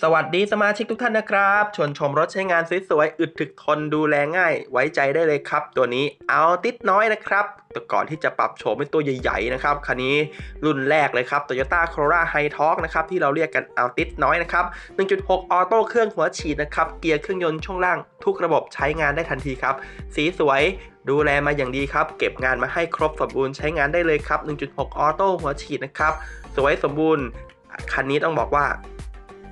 สวัสดีสมาชิกทุกท่านนะครับ ชวนชมรถใช้งานสวยๆ อึดถึกทนดูแลง่าย ไว้ใจได้เลยครับ ตัวนี้เอาติดน้อยนะครับแต่ก่อนที่จะปรับโฉมเป็นตัวใหญ่ๆนะครับ คันนี้รุ่นแรกเลยครับ Toyota Corolla High Torque นะครับ ที่เราเรียกกันเอาติดน้อยนะครับ 1.6 ออโต้เครื่องหัวฉีดนะครับ เกียร์เครื่องยนต์ช่วงล่างทุกระบบใช้งานได้ทันทีครับ สีสวยดูแลมาอย่างดีครับ เก็บงานมาให้ครบสมบูรณ์ใช้งานได้เลยครับ 1.6 ออโต้หัวฉีดนะครับ สวยสมบูรณ์คันนี้ต้องบอกว่า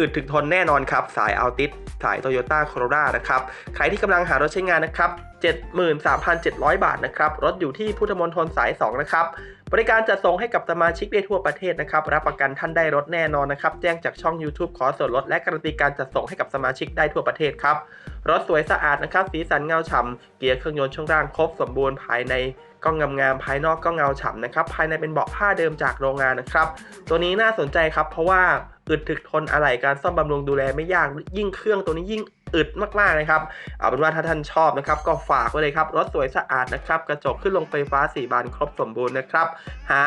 อึดถึงทนแน่นอนครับ สายอัลติสสาย Toyota Corolla นะครับ ใครที่กำลังหารถใช้งานนะครับ 73,700 บาทนะครับ รถอยู่ที่พุทธมณฑลสาย 2 นะครับ บริการจัดส่งให้กับสมาชิกได้ทั่วประเทศนะครับ รับประกันท่านได้รถแน่นอนนะครับ แจ้งจากช่อง YouTube ขอส่วนลดและการันตีการจัดส่งให้กับสมาชิกได้ทั่วประเทศครับ รถสวยสะอาดนะครับ สีสันเงาฉ่ำเกียร์เครื่องยนต์ช่วงล่างครบสมบูรณ์ภายในก็งามๆภายนอกก็เงาฉ่ำนะครับ ภายในเป็นเบาะผ้าเดิมจากโรงงานนะครับ ตัวนี้น่าสนใจครับ เพราะว่า อึดถึกทนอะไหล่การซ่อมบำรุงดูแลไม่ยากยิ่งเครื่องตัวนี้ยิ่ง อึดมากๆเลยครับ เอาเป็นว่าถ้าท่านชอบนะครับ ก็ฝากไว้เลยครับ รถสวยสะอาดนะครับ กระจกขึ้นลงไฟฟ้า 4 บานครบสมบูรณ์นะครับ หา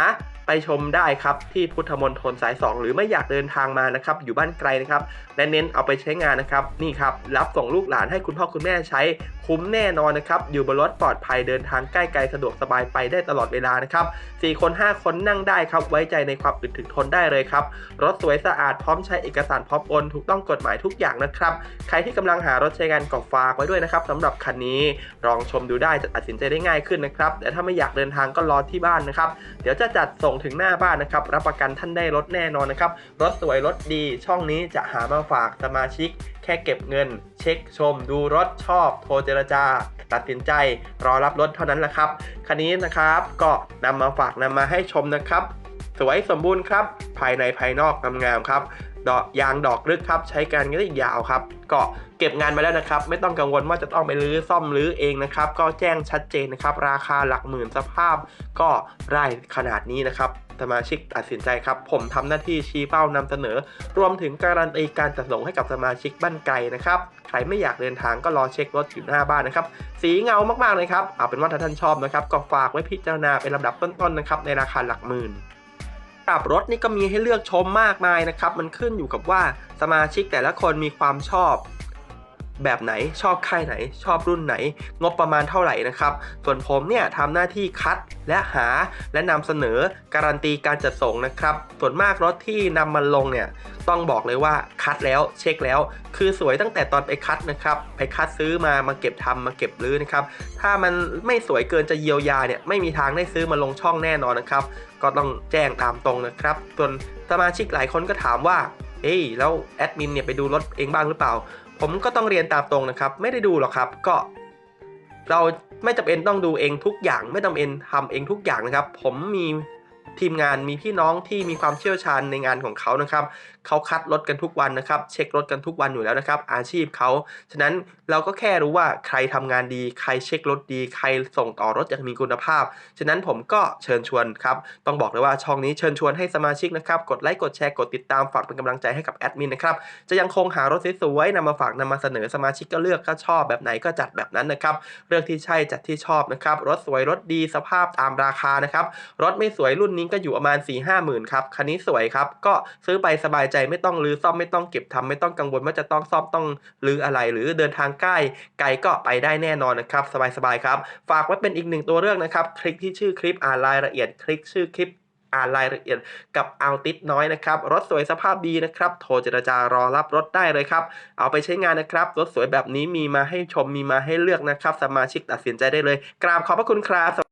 ไปชมได้ครับที่พุทธมณฑลสาย 2 หรือไม่อยากเดินทางมานะครับ อยู่บ้านไกลนะครับและเน้นเอาไปใช้งานนะครับ นี่ครับ รับส่งลูกหลานให้คุณพ่อคุณแม่ใช้คุ้มแน่นอนนะครับ อยู่บนรถปลอดภัยเดินทางใกล้ไกลสะดวกสบายไปได้ตลอดเวลานะครับ4คน 5 คนนั่งได้ครับ ไว้ใจในความอึดถึกทนได้เลยครับ รถสวยสะอาดพร้อมใช้เอกสารพร้อมโอนถูกต้องกฎหมายทุกอย่างนะครับ ใครที่กำลังังหารถใช้งานก็ฝากไว้ด้วยนะครับสำหรับคันนี้ลองชมดูได้จะตัดสินใจได้ง่ายขึ้นนะครับแต่ถ้าไม่อยากเดินทางก็รอที่บ้านนะครับ เดี๋ยวจะจัดส่งถึงหน้าบ้านนะครับ รับประกันท่านได้รถแน่นอนนะครับ รถสวยรถดี ช่องนี้จะหามาฝากสมาชิก แค่เก็บเงิน เช็คชม ดูรถชอบ โทรเจรจา ตัดสินใจ รอรับรถเท่านั้นแหละครับ คันนี้นะครับก็นำมาฝากนำมาให้ชมนะครับ สวยสมบูรณ์ครับ ภายในภายนอกงามๆครับ ดอกยางดอกลึกครับ ใช้การกันได้ยาวครับ ก็เก็บงานมาแล้วนะครับ ไม่ต้องกังวลว่าจะต้องไปรื้อซ่อมรื้อเองนะครับ ก็แจ้งชัดเจนนะครับ ราคาหลักหมื่นสภาพ ก็ไร่ขนาดนี้นะครับสมาชิกตัดสินใจครับ ผมทำหน้าที่ชี้เป้านำเสนอ รวมถึงการันตีการจัดส่งให้กับสมาชิกบ้านไกลนะครับ ใครไม่อยากเดินทางก็รอเช็ครถอยู่หน้าบ้านนะครับ สีเงามากๆเลยครับ เอาเป็นว่าถ้าท่านชอบนะครับ ก็ฝากไว้พิจารณาเป็นลำดับต้นๆนะครับในราคาหลักหมื่น กลับรถนี่ก็มีให้เลือกชมมากมายนะครับ มันขึ้นอยู่กับว่าสมาชิกแต่ละคนมีความชอบ แบบไหนชอบค่ายไหน ชอบรุ่นไหน งบประมาณเท่าไหร่นะครับ ส่วนผมเนี่ยทำหน้าที่คัดและหาและนำเสนอการันตีการจัดส่งนะครับ ส่วนมากรถที่นำมาลงเนี่ยต้องบอกเลยว่าคัดแล้วเช็คแล้ว คือสวยตั้งแต่ตอนไปคัดนะครับ ไปคัดซื้อมามาเก็บทำมาเก็บรื้อนะครับถ้ามันไม่สวยเกินจะเยียวยาเนี่ยไม่มีทางได้ซื้อมาลงช่องแน่นอนนะครับ ก็ต้องแจ้งตามตรงนะครับส่วนสมาชิกหลายคนก็ถามว่าเอ้ยแล้วแอดมินเนี่ยไปดูรถเองบ้างหรือเปล่า ผมก็ต้องเรียนตามตรงนะครับ ไม่ได้ดูหรอกครับก็ เราไม่จำเป็นต้องดูเองทุกอย่าง ไม่จำเป็นทำเองทุกอย่างนะครับ ผมมี ทีมงานมีพี่น้องที่มีความเชี่ยวชาญในงานของเขานะครับเขาคัดรถกันทุกวันนะครับ เช็ครถกันทุกวันอยู่แล้วนะครับ อาชีพเขาฉะนั้นเราก็แค่รู้ว่าใครทำงานดี ใครเช็ครถดี ใครส่งต่อรถอย่างมีคุณภาพ ฉะนั้นผมก็เชิญชวนครับ ต้องบอกเลยว่าช่องนี้เชิญชวนให้สมาชิกนะครับ กดไลค์ กดแชร์ กดติดตามฝากเป็นกำลังใจให้กับแอดมินนะครับ จะยังคงหารถสวยๆนำมาฝากนำมาเสนอสมาชิกก็เลือกก็ชอบแบบไหนก็จัดแบบนั้นนะครับเลือกที่ใช่จัดที่ชอบนะครับ รถสวยรถดีสภาพตามราคานะครับ รถไม่สวยรุ่นนี้ี้ก็อยู่ประมาณ4 5 0 0 0 0ครับ คันนี้สวยครับ ก็ซื้อไปสบายใจไม่ต้องรื้อซ่อมไม่ต้องเก็บทำไม่ต้องกังวลว่าจะต้องซ่อมต้องรื้ออะไร หรือเดินทางใกล้ไกลก็ไปได้แน่นอนนะครับ สบายๆครับ ฝากไว้เป็นอีกหนึ่งตัวเลือกนะครับ คลิกที่ชื่อคลิปอ่านรายละเอียด คลิกชื่อคลิปอ่านรายละเอียดกับเอาติดน้อยนะครับ รถสวยสภาพดีนะครับ โทรเจรจารอรับรถได้เลยครับ เอาไปใช้งานนะครับ รถสวยแบบนี้มีมาให้ชมมีมาให้เลือกนะครับ สมาชิกตัดสินใจได้เลย กราบขอบพระคุณครับ